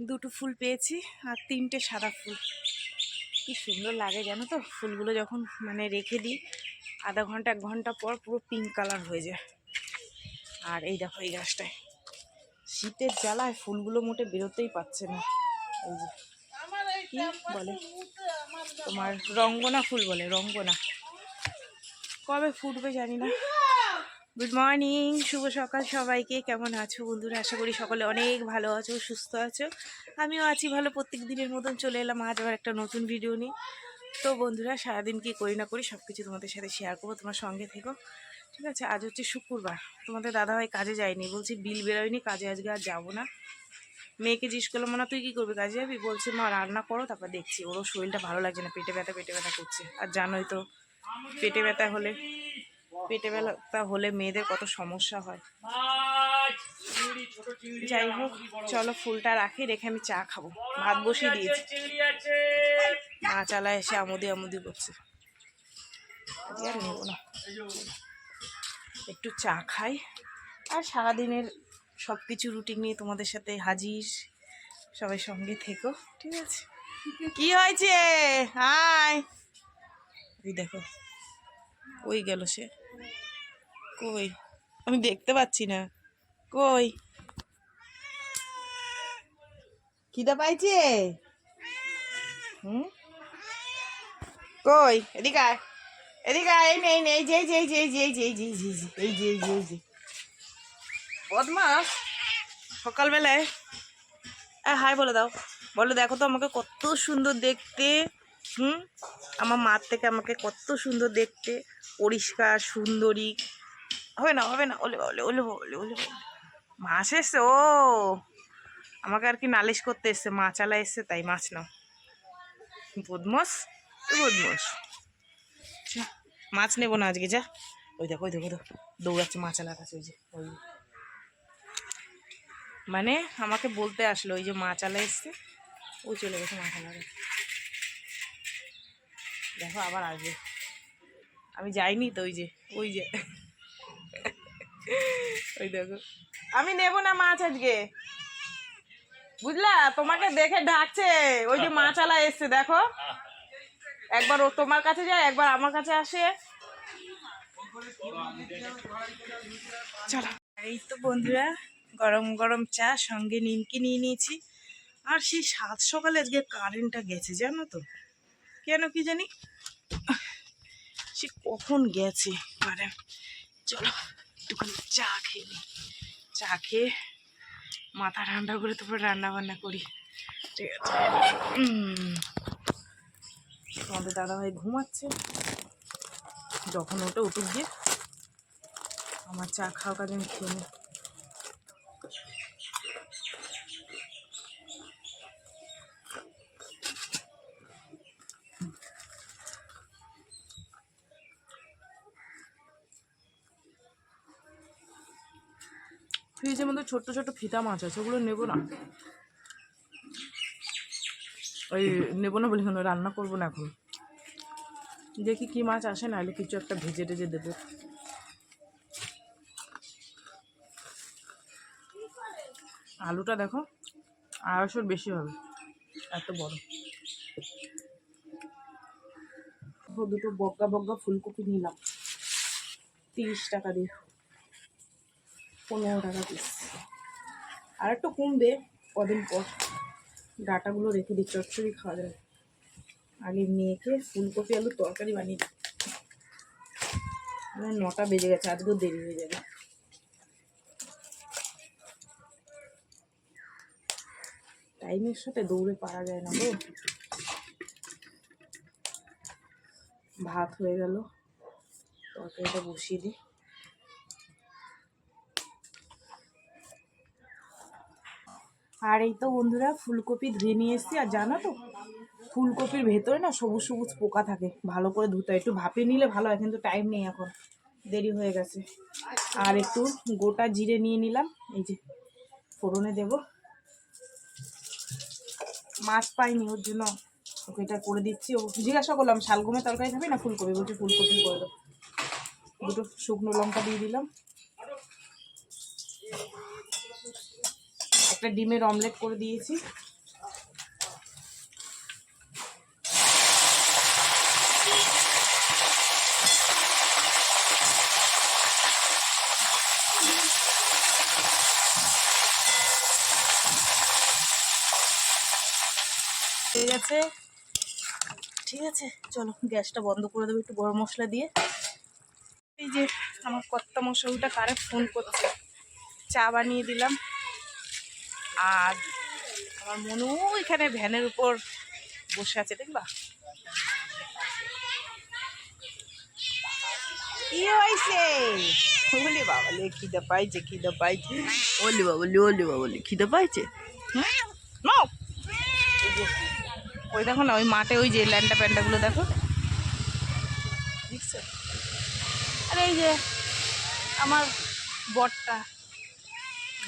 দুটো ফুল পেয়েছি আর তিনটে সাদা ফুল। কি সুন্দর লাগে জানো তো? ফুলগুলো যখন মানে রেখে দিই, আধা ঘণ্টা, এক ঘণ্টা পর পুরো পিঙ্ক কালার হয়ে যায়। আর এই দেখো এই গাছটায়। শীতের জ্বালায় ফুলগুলো মোটে বেরোতেই পাচ্ছে না। এই যে, কি বলে? তোমার রঙ্গনা ফুল বলে, রঙ্গনা। কবে ফুটবে জানি না। গুড মর্নিং শুভ সকাল সবাইকে। কেমন আছো বন্ধুরা? আশা করি সকলে অনেক ভালো আছো, সুস্থ আছো। আমিও আছি ভালো, প্রত্যেক দিনের মতন চলে এলাম আজ আবার একটা নতুন ভিডিও নিয়ে। তো বন্ধুরা, সারাদিন কি করি না করি সব কিছু তোমাদের সাথে শেয়ার করব, তোমার সঙ্গে থেকো। ঠিক আছে, আজ হচ্ছে শুক্রবার। তোমাদের দাদাভাই কাজে যায়নি। বলছি, বিল বেরোয়নি, কাজে আজকে আর যাব না। মেয়েকে জিজ্ঞেস করলাম না তুই কী করবি? কাজে যাবি? বলছে, মা, রান্না করো, তারপর দেখছি। ওরও শরীরটা ভালো লাগছে না, পেটে ব্যথা পেটে ব্যথা করছে। আর জানোই তো, পেটে ব্যথা হলে পেটে ব্যথা হলে মেয়েদের কত সমস্যা হয়। যাই হোক চলো ফুলটা রাখি রেখে আমি চা খাব। ভাত বসিয়ে দিয়েছি। মা চালা এসে আমুদি আমুদি করছে। আর নেব না। একটু চা খাই। আর সারাদিনের সব কিছু রুটিন নিয়ে তোমাদের সাথে হাজির। সবাই সঙ্গে থেকো ঠিক আছে? কি হয়েছে? হাই ওই দেখো ওই গেল সে? কই আমি দেখতে পাচ্ছি না কই খিদা পাইছে কই এদিকে আয় এদিকে আয় নেই নেই যে যে যে যে যে যে যে এই যে যে যে বদমাস সকালবেলায় হাই বলে দাও বলো দেখো তো আমাকে কত সুন্দর দেখতে হুম আমার মার থেকে আমাকে কত সুন্দর দেখতে পরিষ্কার সুন্দরী হবে না হবে না ওলে ওলে ওলে ওলে ওলে মাছ এসছে ও। আমাকে আর কি নালিশ করতে এসছে মাছালা এসছে তাই মাছ নাও। বদমাস বদমাস। মাছ নেব না আজকে যা। ওই দেখো ওই দেখো দেখো, দৌড়াচ্ছে মাছ মাছালার কাছে ওই যে ওই। মানে আমাকে বলতে আসলো ওই যে মাছালা এসছে ও চলে গেছে মাছালার কাছে। দেখো আবার আসবে। আমি যাইনি তো ওই যে ওই যে। ওই দেখো। আমি নেব না মাছ আজকে। বুঝলা? তোমাকে দেখে ডাকছে। ওই যে মাছালা এসছে, দেখো। একবার ও তোমার কাছে যায়, একবার আমার কাছে আসে। চলো। এই তো বন্ধুরা, গরম গরম চা সঙ্গে নিমকি নিয়ে নিয়েছি। আর সেই সাত সকালে আজকে কারেন্টটা গেছে, জানো তো? কেন কি জানি? সে কখন গেছে? চলো। একটুখানি চা খেয়ে নিই চা খেয়ে মাথা ঠান্ডা করে তারপর রান্না বান্না করি। ঠিক আছে। আমাদের তোমাদের দাদাভাই ঘুমাচ্ছে। যখন ওটা উঠুক গিয়ে আমার চা খাওয়া কাজে আমি খেয়ে নিই ফ্রিজের মধ্যে ছোট্ট ছোট্ট ফিতা মাছ আছে, ওগুলো নেব না। ওই নেব না বলি রান্না করব না এখন। দেখি কি মাছ আসে, নাহলে কিছু একটা ভেজে টেজে দেবো। আলুটা দেখো, আড়াইশোর বেশি হবে, এত বড়। দুটো বগ্গা বগ্গা ফুলকপি নিলাম, তিরিশ টাকা দিয়ে। পনেরো টাকা পিস আর একটু কমবে, কদিন পর। ডাটাগুলো রেখে দিই চচ্চড়ি খাওয়া যাবে। আগে মেয়েকে ফুলকপি, আলুর তরকারি বানিয়ে দিই। নটা বেজে গেছে আজকেও দেরি হয়ে যাবে। টাইমের সাথে দৌড়ে পারা যায় না গো। ভাত হয়ে গেল, তরকারিটা বসিয়ে দিই। আর এই তো বন্ধুরা ফুলকপি ধুয়ে নিয়ে এসেছি, আর জানো তো, ফুলকপির ভেতরে না সবুজ সবুজ পোকা থাকে, ভালো করে ধুতে হয়। একটু ভাপে নিলে ভালো হয়, কিন্তু টাইম নেই এখন, দেরি হয়ে গেছে। আর একটু গোটা জিরে নিয়ে নিলাম, এই যে ফোড়নে দেব। মাছ পাইনি ওর জন্য, ওকে এটা করে দিচ্ছি। ও জিজ্ঞাসা করলাম শালগমের তরকারি খাবি না ফুলকপি? বলছি ফুলকপি করে দুটো শুকনো লঙ্কা দিয়ে দিলাম। একটা ডিমের অমলেট করে দিয়েছি। ঠিক আছে? ঠিক আছে, চলো গ্যাসটা বন্ধ করে দেবো একটু গরম মশলা দিয়ে। এই যে আমার কর্তা মশাইটা কারে ফোন করছে? চা বানিয়ে দিলাম। আর আমার মনু এখানে ভ্যানের উপর বসে আছে, দেখবা? ওলে বাবালে খিদে পাইছে খিদে পাইছে। ওলে বাবালে খিদে পাইছে? ওই দেখো না, ওই মাঠে ওই যে দেখো। আরে এই যে আমার বরটা।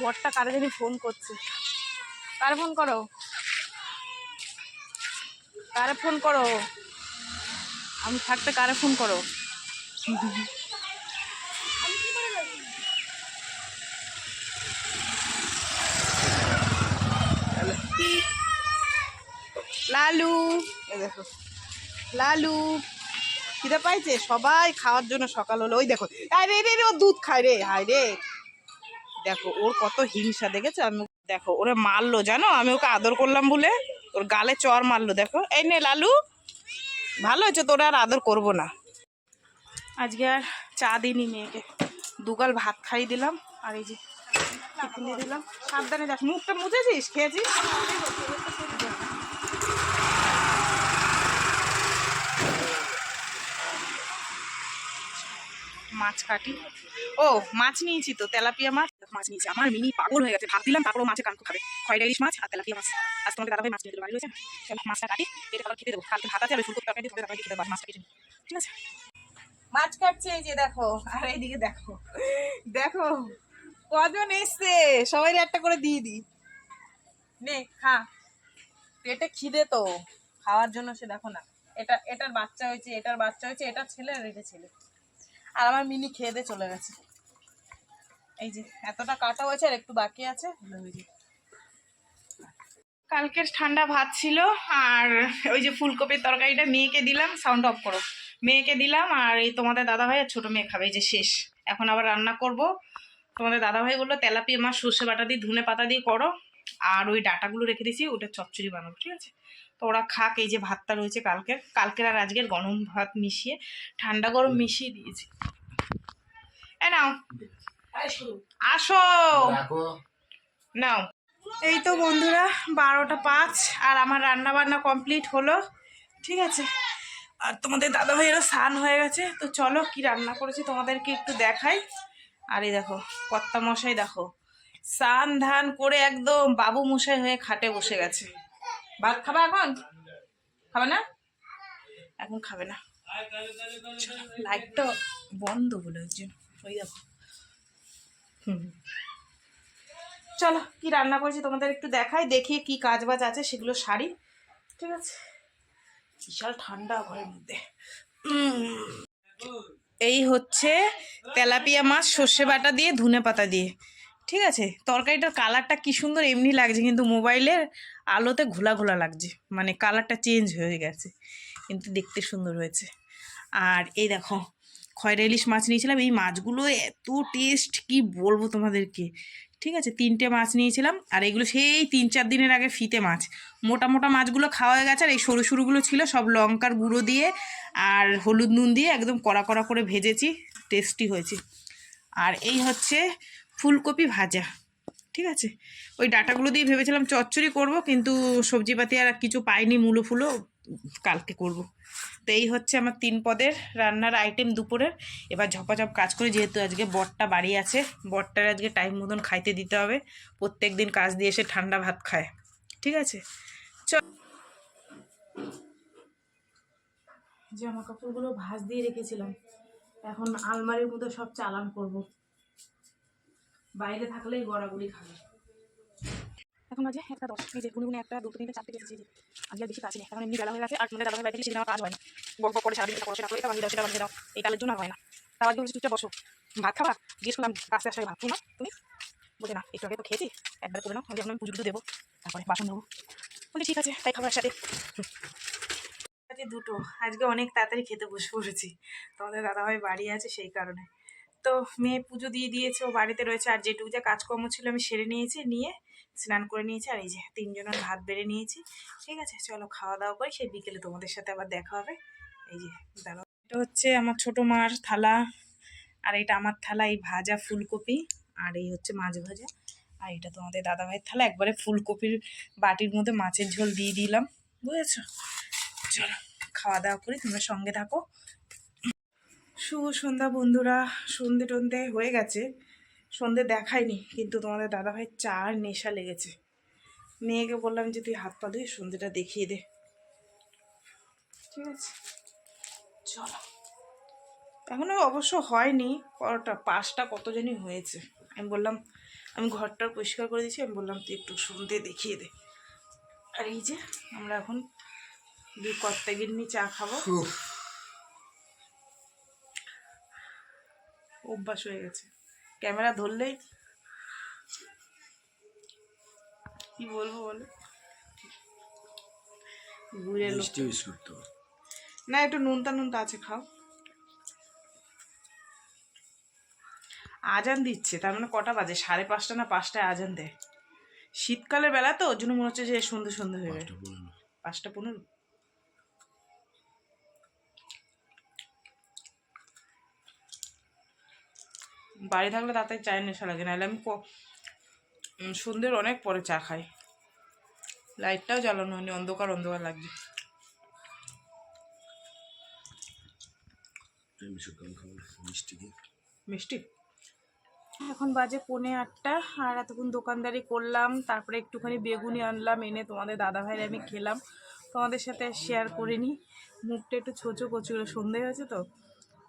বরটা কারে জানি ফোন করছে। কারে ফোন করো। কারে ফোন করো। আমি থাকতে কারে ফোন করো? লালু। দেখো। লালু। খিদে পাইছে? সবাই খাওয়ার জন্য সকাল হলো। ওই দেখো। আরে রে রে, ও দুধ খায় রে। হায় রে। দেখো, ওর কত হিংসা, দেখেছ? আমি দেখো, ওরে মারলো, জানো? আমি ওকে আদর করলাম বলে। ওর গালে চর মারলো, দেখো। এই নে, লালু। ভালো হয়েছে, তোরা আর আদর করব না। আজকে আর চা দিইনি মেয়েকে। দুগাল ভাত খাই দিলাম, আর এই যে দিলাম। সাবধানে যাস মুখটা মুছেছিস? খেয়েছিস? মাছ কাটি। ও, মাছ নিয়েছি তো, তেলাপিয়া মাছ। মাছ নিয়েছি। আমার মিনি পাগল হয়ে গেছে। ভাত দিলাম তারপর মাছে কানকু খাবে। খয়রা ইলিশ মাছ আর তেলাপিয়া মাছ। আজ তোমাদের দাদাভাই মাছ নিয়ে বাড়ি রয়েছে মাছটা কাটি, পেটে খাবার খেতে দেবো। কালকে ভাত আছে, আর তরকারি দিয়ে তোমাদের খেতে দেবো কেটে ঠিক আছে? মাছ কাটছে এই যে দেখো। আর এইদিকে দেখো। দেখো, কজন এসছে? সবাই একটা করে দিয়ে দি। নে, খা। পেটে খিদে তো। খাওয়ার জন্য সে দেখো না। এটা, এটার বাচ্চা হয়েছে, এটার বাচ্চা হয়েছে এটার ছেলে আর এটা ছেলে। আর আমার মিনি খেয়ে দিয়ে চলে গেছে। এই যে, এতটা কাটা হয়েছে আর একটু বাকি আছে। কালকের ঠান্ডা ভাত ছিল, আর ওই যে ফুলকপির তরকারিটা মেয়েকে দিলাম সাউন্ড অফ করো। মেয়েকে দিলাম, আর এই তোমাদের দাদাভাই আর ছোটো মেয়ে খাবে, এই যে শেষ। এখন আবার রান্না করব। তোমাদের দাদাভাই বলল তেলাপিয়া মাছ সর্ষে বাটা দিয়ে ধুনে পাতা দিয়ে করো, আর ওই ডাটাগুলো রেখে দিয়েছি, ওটা চচ্চড়ি বানাবো, ঠিক আছে? তো ওরা খাক এই যে ভাতটা রয়েছে কালকের। কালকের আর আজকের গরম ভাত মিশিয়ে ঠান্ডা গরম মিশিয়ে দিয়েছি। এ নাও। আসো। নাও। এই তো বন্ধুরা বারোটা পাঁচ আর আমার রান্না বান্না কমপ্লিট হলো। ঠিক আছে? আর তোমাদের দাদা ভাইয়েরও স্নান হয়ে গেছে তো চলো কি রান্না করেছি তোমাদেরকে একটু দেখাই। আর এই দেখো কর্তা মশাই দেখো স্নান ধান করে একদম বাবু মশাই হয়ে খাটে বসে গেছে। ভাত খাবা এখন? খাবে না? এখন খাবে না। লাইটটা বন্ধ বলে ওই জন্য। চলো, কি রান্না করেছি তোমাদের একটু দেখাই, দেখি কি কাজ বাজ আছে, সেগুলো সারি। ঠিক আছে? বিশাল ঠান্ডা ঘরের মধ্যে। এই হচ্ছে তেলাপিয়া মাছ, সর্ষে বাটা দিয়ে ধনে পাতা দিয়ে। ঠিক আছে, তরকারিটার কালারটা কি সুন্দর এমনি লাগছে, কিন্তু মোবাইলের আলোতে ঘোলা ঘোলা লাগছে মানে কালারটা চেঞ্জ হয়ে গেছে, কিন্তু দেখতে সুন্দর হয়েছে। আর এই দেখো, খয়রা ইলিশ মাছ নিয়েছিলাম, এই মাছগুলো এত টেস্ট কি বলব তোমাদেরকে? ঠিক আছে, তিনটে মাছ নিয়েছিলাম, আর এগুলো সেই তিন চার দিনের আগে ফিতে মাছ। মোটা মোটা মাছগুলো খাওয়া হয়ে গেছে, আর এই সরু সরুগুলো ছিল, সব লঙ্কার গুঁড়ো দিয়ে আর হলুদ নুন দিয়ে একদম কড়া কড়া করে ভেজেছি টেস্টি হয়েছে। আর এই হচ্ছে ফুলকপি ভাজা, ঠিক আছে? ওই ডাটাগুলো দিয়ে ভেবেছিলাম চচ্চড়ি করব, কিন্তু সবজিপাতি আর কিছু পাইনি, মূলো ফুলো, কালকে করব। তো এই হচ্ছে আমার তিন পদের রান্নার আইটেম দুপুরের। এবার ঝপাঝপ কাজ করে, যেহেতু আজকে বরটা বাড়ি আছে, বরটার আজকে টাইম মতন খাইতে দিতে হবে। প্রত্যেক দিন কাজ দিয়ে এসে ঠান্ডা ভাত খায়, ঠিক আছে? চল জামা কাপড়গুলো ভাজ দিয়ে রেখেছিলাম। এখন আলমারির মধ্যে সব চালান করব। বাইরে থাকলেই গড়াগড়ি খাবে। এখন বাজে একটা দশ। এই যে গুনে একটা দুটো তিনটে চারটে বেজেছে আজকে আর বেশি কাজ নেই এখন এমনি বেলা হয়ে গেছে আর তোমাদের দাদা বাড়ি থেকে সেদিন আমার কাজ হয় না। বক বক করে সারাদিন এটা করো সেটা করে এটা বানিয়ে দাও সেটা বানিয়ে দাও এই কালের জন্য হয় না। তার আজকে বলছি চুপচাপ বসো ভাত খাবা? জিজ্ঞেস করলাম কাছে আসায় ভাত না তুমি? বলে না একটু আগে তো খেয়েছি একবার করে নাও যেমন আমি পুজো দেবো তারপরে বাসন দেবো বলি ঠিক আছে তাই খাবার সাথে আজকে দুটো আজকে অনেক তাড়াতাড়ি খেতে বসে পড়েছি। তোমাদের দাদাভাই বাড়ি আছে সেই কারণে। তো মেয়ে পুজো দিয়ে দিয়েছে, ও বাড়িতে রয়েছে। আর যেটুকু যা কাজকর্ম ছিল আমি সেরে নিয়েছি, নিয়ে স্নান করে নিয়েছি। আর এই যে তিনজনের ভাত বেড়ে নিয়েছি। ঠিক আছে, চলো খাওয়া দাওয়া করি। সেই বিকেলে তোমাদের সাথে আবার দেখা হবে। এই যে দাঁড়াও এটা হচ্ছে আমার ছোট মার থালা। আর এটা আমার থালা, এই ভাজা ফুলকপি। আর এই হচ্ছে মাছ ভাজা। আর এটা তোমাদের দাদাভাইয়ের থালা। একবারে ফুলকপির বাটির মধ্যে মাছের ঝোল দিয়ে দিলাম। বুঝেছ? চলো খাওয়া দাওয়া করি, তোমরা সঙ্গে থাকো। শুভ সন্ধ্যা বন্ধুরা। সন্ধে টন্ধে হয়ে গেছে। সন্ধে দেখায়নি, কিন্তু তোমাদের দাদাভাই চা আর নেশা লেগেছে। মেয়েকে বললাম যে, তুই হাত পা ধুয়ে সন্ধেটা দেখিয়ে দে। ঠিক আছে? চলো। এখনও অবশ্য হয়নি, কটা, পাঁচটা কত জানি হয়েছে। আমি বললাম, আমি ঘরটা পরিষ্কার করে দিয়েছি। আমি বললাম, তুই একটু সন্ধে দেখিয়ে দে। আর এই যে, আমরা এখন দুই কর্তা গিন্নি চা খাব। অভ্যাস হয়ে গেছে। ক্যামেরা ধরলেই কি বলব বলো? ঘুরে লোক মিষ্টি বিস্কুট তো। না একটু নুনতা নুনতা আছে খাও। আজান দিচ্ছে তার মানে কটা বাজে? সাড়ে পাঁচটা না পাঁচটায় আজান দেয়। শীতকালের বেলা তো ওর জন্য মনে হচ্ছে যে সন্ধে সন্ধে হয়ে গেছে। পাঁচটা পনেরো? বাড়ি থাকলে তাতে চায়ের নেশা লাগে নাহলে আমি সন্ধ্যের অনেক পরে চা খাই। লাইটটাও জ্বালানো হয়নি অন্ধকার অন্ধকার লাগছে। মিষ্টি এখন বাজে পৌনে আটটা আর এতক্ষণ দোকানদারি করলাম তারপরে একটুখানি বেগুনি আনলাম এনে তোমাদের দাদা ভাইয়ের আমি খেলাম। তোমাদের সাথে শেয়ার করিনি। মুখটা একটু ছোচো কচু সন্ধে হয়েছে তো?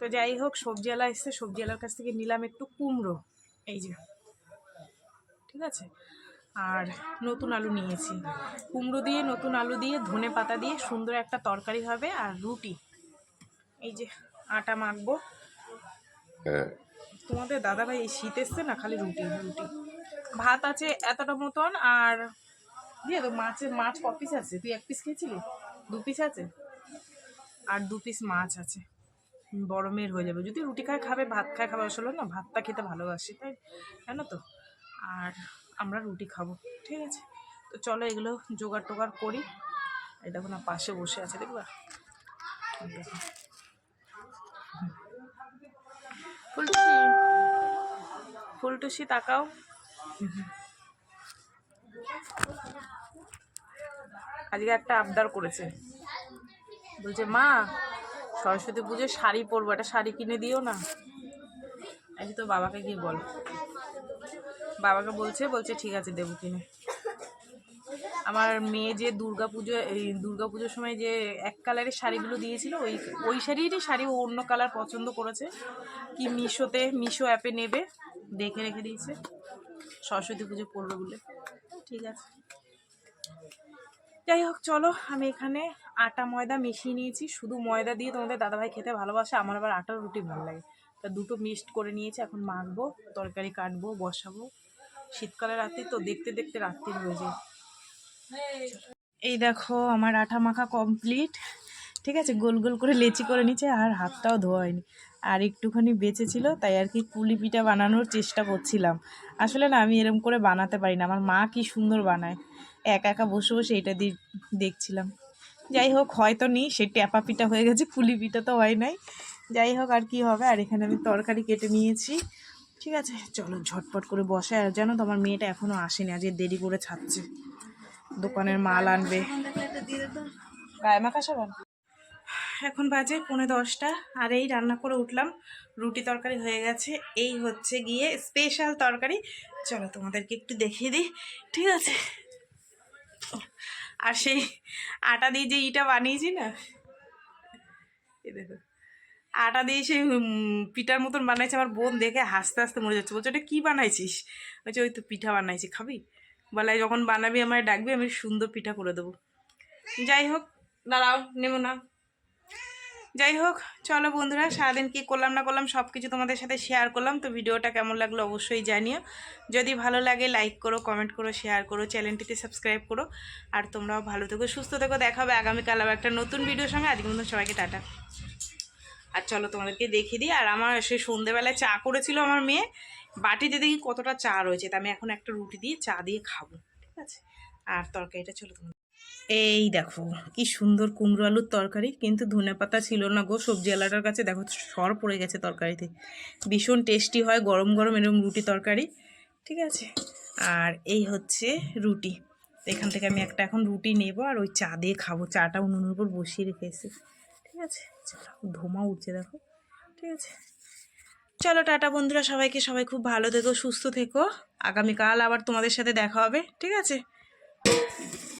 তো যাই হোক সবজি সবজিওয়ালা এসছে। সবজিওয়ালার কাছ থেকে নিলাম একটু কুমড়ো। এই যে ঠিক আছে? আর নতুন আলু নিয়েছি। কুমড়ো দিয়ে নতুন আলু দিয়ে ধনে পাতা দিয়ে সুন্দর একটা তরকারি হবে আর রুটি। এই যে আটা মাখবো। তোমাদের দাদাভাই এই শীত এসছে না খালি রুটি রুটি। ভাত আছে এতটা মতন আর দিয়ে তো মাছের মাছ ক পিস আছে? তুই এক পিস খেয়েছিলি? দু পিস আছে? আর দু পিস মাছ আছে। বড় মেয়ের হয়ে যাবে। যদি রুটি খায়, খাবে, ভাত খায়, খাবে, আসলে না, ভাতটা খেতে ভালোবাসি, তাই জানো তো? আর আমরা রুটি খাব, ঠিক আছে? তো চলো এগুলো জোগাড় টোগাড় করি। এই দেখো না, পাশে বসে আছে, দেখবা। ফুলটুসি ফুলটুসি তাকাও। আজকে একটা আবদার করেছে। বলছে, মা সরস্বতী পুজোর শাড়ি পরবো, একটা শাড়ি কিনে দিও না। আজকে তো বাবাকে গিয়ে বল। বাবাকে বলছে বলছে ঠিক আছে, দেবো কিনে। আমার মেয়ে যে দুর্গা পুজো, এই দুর্গা পুজোর সময় যে এক কালারের শাড়িগুলো দিয়েছিল, ওই ওই শাড়িরই শাড়ি ও অন্য কালার পছন্দ করেছে। কি মিশোতে, মিশো অ্যাপে নেবে, দেখে রেখে দিয়েছে। সরস্বতী পুজো পড়বে বলে। ঠিক আছে। যাই হোক, চলো, আমি এখানে আটা ময়দা মিশিয়ে নিয়েছি। শুধু ময়দা দিয়ে তোমাদের দাদাভাই খেতে ভালোবাসে, আমার আবার আটার রুটি ভালো লাগে। তা দুটো মিক্সড করে নিয়েছি, এখন মাখবো, তরকারি কাটবো, বসাবো। শীতকালে রাত্রি তো দেখতে দেখতে রাত্রি হয়ে যায়। এই দেখো, আমার আঠা মাখা কমপ্লিট। ঠিক আছে, গোল গোল করে লেচি করে নিচ্ছে আর হাতটাও ধোয়া হয়নি। আর একটুখানি বেঁচে ছিল, তাই আর কি পুলি পিঠা বানানোর চেষ্টা করছিলাম। আসলে না, আমি এরকম করে বানাতে পারি না। আমার মা কি সুন্দর বানায়। একা একা বসে বসে এটা দিয়ে দেখছিলাম। যাই হোক, হয়তো নেই, সে ট্যাপা পিঠা হয়ে গেছে, পুলি পিঠা তো হয় নাই। যাই হোক, আর কি হবে? আর এখানে আমি তরকারি কেটে নিয়েছি। ঠিক আছে, চলো ঝটপট করে বসে আর জানো তোমার মেয়েটা এখনও আসেনি, আজকে দেরি করে ছাড়ছে। দোকানের মাল আনবে। মাখা এখন বাজে পৌনে দশটা, আর এই রান্না করে উঠলাম। রুটি তরকারি হয়ে গেছে। এই হচ্ছে গিয়ে স্পেশাল তরকারি। চলো তোমাদেরকে একটু দেখিয়ে দিই। ঠিক আছে? আর সেই আটা দিয়ে যে ইটা বানিয়েছি না এ দেখো। আটা দিয়ে সেই পিঠার মতন বানাইছে, আমার বোন দেখে হাসতে হাসতে মরে যাচ্ছে। বলছে, ওটা কী বানাইছিস? বলছে, ওই তো পিঠা বানাইছি, খাবি? বলে, যখন বানাবি আমায় ডাকবি, আমি সুন্দর পিঠা করে দেবো। যাই হোক, দাঁড়াও, নেব না। যাই হোক চলো বন্ধুরা, সারাদিন কী করলাম না করলাম সব কিছু তোমাদের সাথে শেয়ার করলাম, তো ভিডিওটা কেমন লাগল অবশ্যই জানিও। যদি ভালো লাগে লাইক করো কমেন্ট করো শেয়ার করো চ্যানেলটিতে সাবস্ক্রাইব করো, আর তোমরাও ভালো থেকো, সুস্থ থেকো দেখাবে আগামীকাল আবার একটা নতুন ভিডিওর সঙ্গে। আজকে মতন সবাইকে টাটা। আর চলো তোমাদেরকে দেখিয়ে দিই, আর আমার সেই সন্ধেবেলায় চা করেছিল আমার মেয়ে, বাটিতে দেখি কতটা চা রয়েছে, তা আমি এখন একটা রুটি দিয়ে চা দিয়ে খাব, ঠিক আছে? আর তরকারিটা চলো তোমাদের এই দেখো, কি সুন্দর কুমড়ো আলুর তরকারি, কিন্তু ধনে পাতা ছিল না গো সবজিওয়ালাটার কাছে। দেখো, সর পড়ে গেছে তরকারিতে। ভীষণ টেস্টি হয়, গরম গরম এরকম রুটি তরকারি, ঠিক আছে? আর এই হচ্ছে রুটি। এখান থেকে আমি একটা এখন রুটি নেব, আর ওই চা দিয়ে খাব। চাটা উনুনের উপর বসিয়ে রেখে এসে ঠিক আছে? চলো ধোমা উঠছে, দেখো, ঠিক আছে? চলো, টাটা বন্ধুরা, সবাইকে সবাই খুব ভালো থেকো, সুস্থ থেকো। আগামীকাল আবার তোমাদের সাথে দেখা হবে, ঠিক আছে?